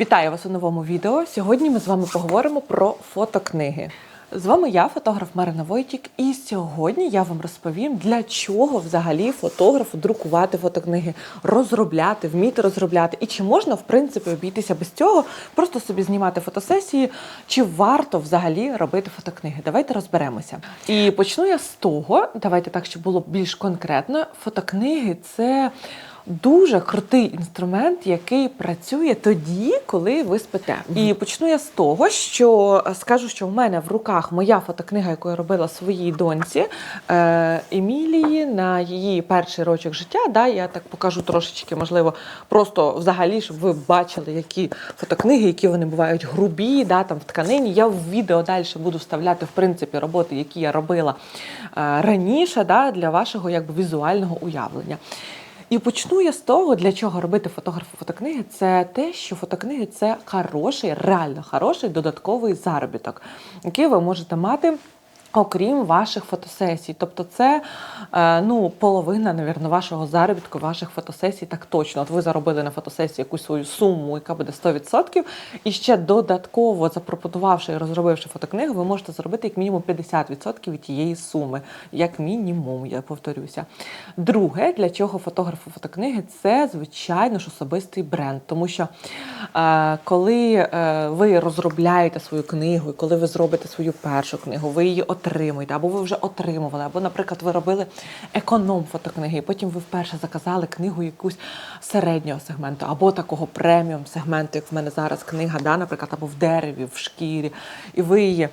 Вітаю вас у новому відео. Сьогодні ми з вами поговоримо про фотокниги. З вами я, фотограф Марина Войтік, і сьогодні я вам розповім, для чого взагалі фотографу друкувати фотокниги, розробляти, вміти розробляти, і чи можна в принципі обійтися без цього, просто собі знімати фотосесії, чи варто взагалі робити фотокниги. Давайте розберемося. І почну я з того, давайте так, щоб було більш конкретно. Фотокниги це. Дуже крутий інструмент, який працює тоді, коли ви спите. І почну я з того, що е, скажу, що в мене в руках моя фотокнига, яку я робила своїй доньці е, Емілії на її перший рочок життя. Да, я так покажу трошечки, можливо, просто взагалі, щоб ви бачили, які фотокниги, які вони бувають грубі, да, там в тканині. Я в відео далі буду вставляти в принципі роботи, які я робила е, раніше, да, для вашого якби візуального уявлення. І почну я з того, для чого робити фотографу фотокниги. Це те, що фотокниги це хороший, реально хороший додатковий заробіток, який ви можете мати. Окрім ваших фотосесій, тобто це е, ну половина, навірно, вашого заробітку, ваших фотосесій, так точно. От ви заробили на фотосесії якусь свою суму, яка буде 100%, і ще додатково запропонувавши і розробивши фотокнигу, ви можете заробити як мінімум 50% від тієї суми, як мінімум, я повторюся. Друге, для чого фотографу фотокниги, це звичайно ж особистий бренд, тому що е, коли е, ви розробляєте свою книгу, і коли ви зробите свою першу книгу, ви її отримуєте, або ви вже отримували, або, наприклад, ви робили економ фотокниги, і потім ви вперше заказали книгу якусь середнього сегменту, або такого преміум сегменту, як в мене зараз книга, да, наприклад, або в дереві, в шкірі, і ви її.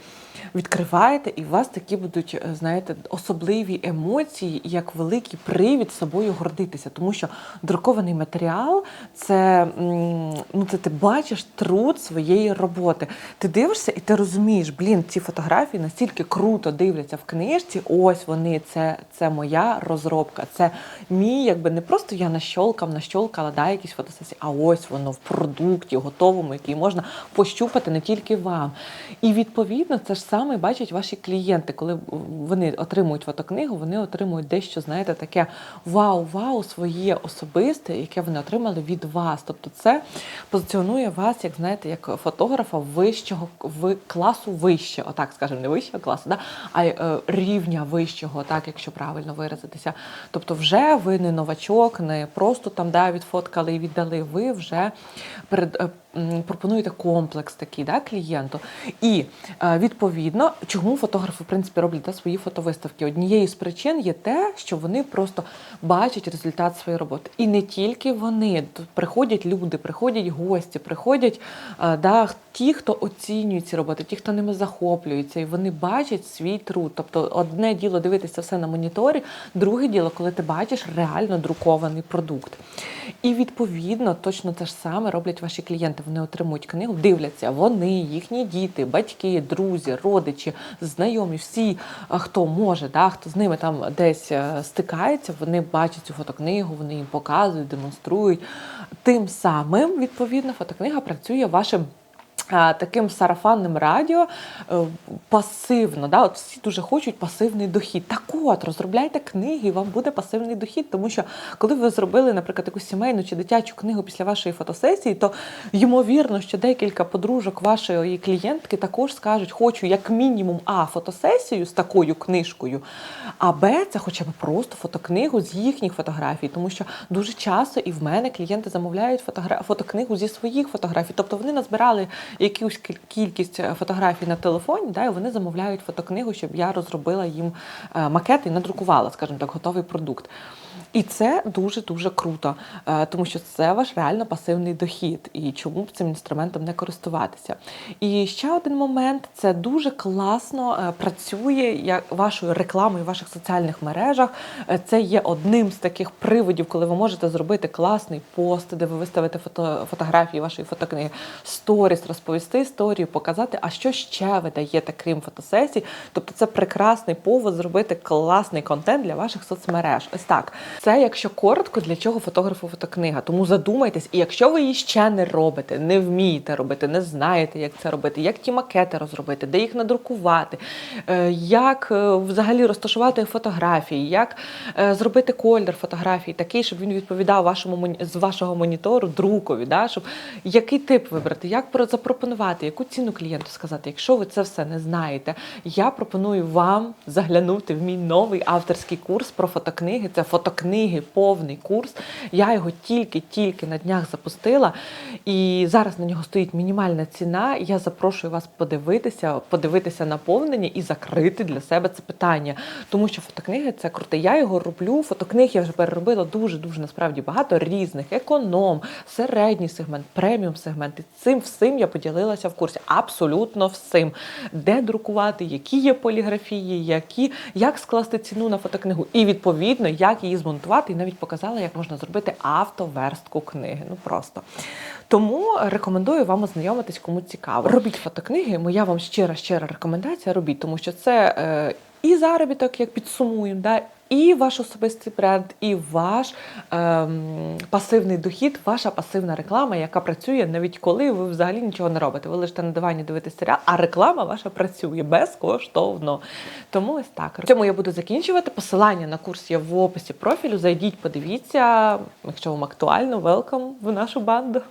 Відкриваєте, і у вас такі будуть, е, знаєте, особливі емоції, як великий привід собою гордитися. Тому що друкований матеріал це, ну, це ти бачиш труд своєї роботи. Ти дивишся і ти розумієш, блін, ці фотографії настільки круто дивляться в книжці. Ось вони, це, це моя розробка. Це мій, якби не просто я нащолкав, нащолкала да, якісь фотосесії, а ось воно в продукті готовому, який можна пощупати не тільки вам. І відповідно це ж саме бачать ваші клієнти, коли вони отримують фотокнигу, вони отримують дещо, знаєте, таке вау-вау, своє особисте, яке вони отримали від вас. Тобто, це позиціонує вас, як знаєте, як фотографа вищого класу вище, отак скажемо, не вищого класу, да? а е, рівня вищого, так якщо правильно виразитися. Тобто, вже ви не новачок, не просто там да, відфоткали і віддали. Ви вже перед. Пропонуєте комплекс такий да, клієнту. І е, відповідно, чому фотографи в принципі роблять да, свої фотовиставки? Однією з причин є те, що вони просто бачать результат своєї роботи. І не тільки вони приходять люди, приходять гості, приходять е, да, ті, хто оцінюють ці роботи, ті, хто ними захоплюються, і вони бачать свій труд. Тобто, одне діло дивитися все на моніторі, друге діло, коли ти бачиш реально друкований продукт. І відповідно точно те ж саме роблять ваші клієнти. Вони отримують книгу, дивляться, вони, їхні діти, батьки, друзі, родичі, знайомі, всі, хто може, да, хто з ними там десь е, стикається, вони бачать цю фотокнигу, вони їм показують, демонструють. Тим самим, відповідно, фотокнига працює вашим. А, Таким сарафанним радіо е, пасивно, да, от всі дуже хочуть пасивний дохід. Так от, розробляйте книги, і вам буде пасивний дохід. Тому що коли ви зробили, наприклад, якусь сімейну чи дитячу книгу після вашої фотосесії, то ймовірно, що декілька подружок вашої клієнтки також скажуть, хочу як мінімум А фотосесію з такою книжкою, а Б це хоча б просто фотокнигу з їхніх фотографій. Тому що дуже часто і в мене клієнти замовляють фотогра... фотокнигу зі своїх фотографій. Тобто вони назбирали якусь кіль- кількість е, фотографій на телефоні, да, і вони замовляють фотокнигу, щоб я розробила їм е, макет і надрукувала, скажімо так, готовий продукт. І це дуже дуже круто, е, тому що це ваш реально пасивний дохід. І чому б цим інструментом не користуватися? І ще один момент: це дуже класно е, працює як вашою рекламою в ваших соціальних мережах. Е, Це є одним з таких приводів, коли ви можете зробити класний пост, де ви виставите фото, фотографії вашої фотокниги, сторіс, розповісти історію, показати, а що ще ви даєте, крім фотосесій. Тобто це прекрасний повод зробити класний контент для ваших соцмереж. Ось так. Це якщо коротко, для чого фотографу фотокнига. Тому задумайтесь, і якщо ви її ще не робите, не вмієте робити, не знаєте, як це робити, як ті макети розробити, де їх надрукувати, е, як е, взагалі розташувати фотографії, як е, зробити колір фотографії такий, щоб він відповідав вашому з вашого монітору друкові, да? щоб який тип вибрати, як запропонувати, яку ціну клієнту сказати. Якщо ви це все не знаєте, я пропоную вам заглянути в мій новий авторський курс про фотокниги. Це фотокниги, повний курс. Я його тільки-тільки на днях запустила, і зараз на нього стоїть мінімальна ціна. Я запрошую вас подивитися, подивитися наповнення і закрити для себе це питання. Тому що фотокниги це круте. Я його роблю. Фотокниг я вже переробила дуже дуже насправді багато різних: економ, середній сегмент, преміум сегмент. І цим всім я поділилася в курсі. Абсолютно всім, де друкувати, які є поліграфії, які як скласти ціну на фотокнигу, і відповідно як її змонтувати, і навіть показала, як можна зробити автоверстку книги. Ну просто. Тому рекомендую вам ознайомитись, кому цікаво. Робіть фотокниги. Моя вам щира щира рекомендація. Робіть, тому що це е, і заробіток, як підсумуємо, да, і ваш особистий бренд, і ваш ем, пасивний дохід, ваша пасивна реклама, яка працює навіть коли ви взагалі нічого не робите. Ви лежите на дивані дивитесь серіал, а реклама ваша працює безкоштовно. Тому ось так. Цьому я буду закінчувати. Посилання на курс є в описі профілю. Зайдіть, подивіться. Якщо вам актуально, велкам в нашу банду.